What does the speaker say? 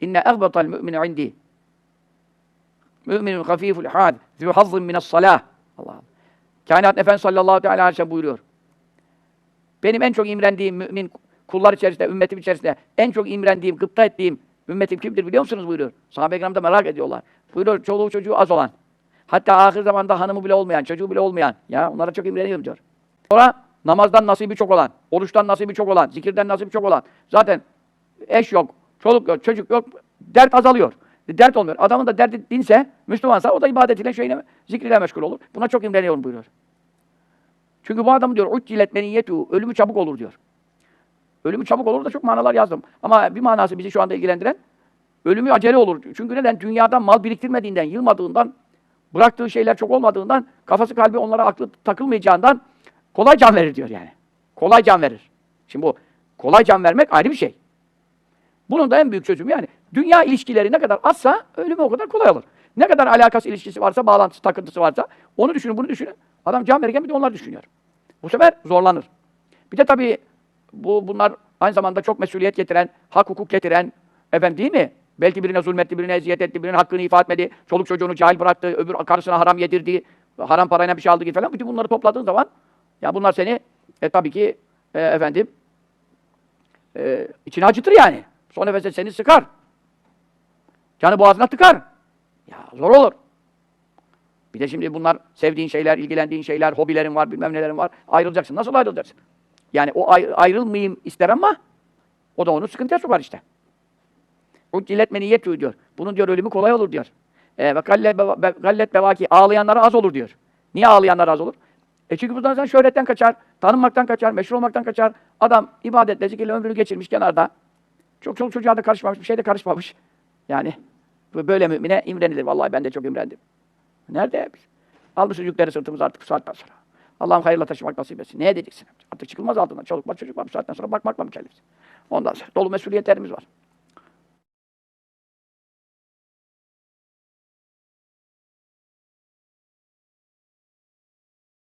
İnne ehbetal mü'minu indi. Mü'minun hafiful had. Zü hazzın minas salah. Allah Allah. Kainat Efendimiz sallallahu aleyhi ve sellem buyuruyor. Benim en çok imrendiğim mümin kullar içerisinde, ümmetim içerisinde en çok imrendiğim, gıpta ettiğim ümmetim kimdir biliyor musunuz buyuruyor. Sahabe-i da merak ediyorlar. Buyuruyor çoluğu çocuğu az olan. Hatta ahir zamanda hanımı bile olmayan, çocuğu bile olmayan. Ya onlara çok imreniyorum diyor. Sonra namazdan nasibi çok olan, oruçtan nasibi çok olan, zikirden nasibi çok olan. Zaten eş yok, çoluk yok, çocuk yok, dert azalıyor. Dert olmuyor. Adamın da derdi dinse, Müslümansa o da ibadetiyle, şeyine, zikriyle meşgul olur. Buna çok imreniyorum buyuruyor. Çünkü bu adam diyor, uccilet meniyyetu, ölümü çabuk olur diyor. Ölümü çabuk olur da çok manalar yazdım. Ama bir manası bizi şu anda ilgilendiren, ölümü acele olur. Çünkü neden? Dünyadan mal biriktirmediğinden, yılmadığından, bıraktığı şeyler çok olmadığından, kafası kalbi onlara aklı takılmayacağından kolay can verir diyor yani. Kolay can verir. Şimdi bu kolay can vermek ayrı bir şey. Bunun da en büyük çözümü yani dünya ilişkileri ne kadar azsa ölümü o kadar kolay olur. Ne kadar alakası ilişkisi varsa, bağlantısı, takıntısı varsa onu düşünün, bunu düşünün. Adam can verirken bir de onları düşünüyor. Bu sefer zorlanır. Bir de tabii bu bunlar aynı zamanda çok mesuliyet getiren, hak hukuk getiren, efendim değil mi? Belki birine zulmetti, birine eziyet etti, birinin hakkını ifa etmedi, çoluk çocuğunu cahil bıraktı, öbür karısına haram yedirdi, haram parayla bir şey aldı gibi falan. Bütün bunları topladığın zaman ya bunlar seni e, tabii ki e, efendim e, içine acıtır yani. Son nefeste seni sıkar. Canı boğazına tıkar. Ya zor olur. Bir de şimdi bunlar sevdiğin şeyler, ilgilendiğin şeyler, hobilerin var, bilmem nelerin var. Ayrılacaksın. Nasıl ayrılacaksın? Yani o ay- ayrılmayayım ister ama o da onu sıkıntıya sokar işte. Uccilet meniyet diyor. Bunun diyor ölümü kolay olur diyor. E, ve gallet, beva- be- gallet bevaki ağlayanlara az olur diyor. Niye ağlayanlar az olur? E çünkü buradan sen şöhretten kaçar, tanınmaktan kaçar, meşhur olmaktan kaçar. Adam ibadetle, zikirle ömrünü geçirmiş kenarda. Çok çok çocuğa da karışmamış, bir şey de karışmamış. Yani böyle mümine imrenilir. Vallahi ben de çok imrendim. Nerede biz? Almışız yükleri sırtımıza artık saatten sonra. Allah'ım hayırla taşımak nasip etsin. Ne edeceksin? Artık çıkılmaz altından. Çoluk var, çocuk var. Bu saatten sonra bakmakla mükellefsin. Ondan sonra dolu mesuliyetlerimiz var.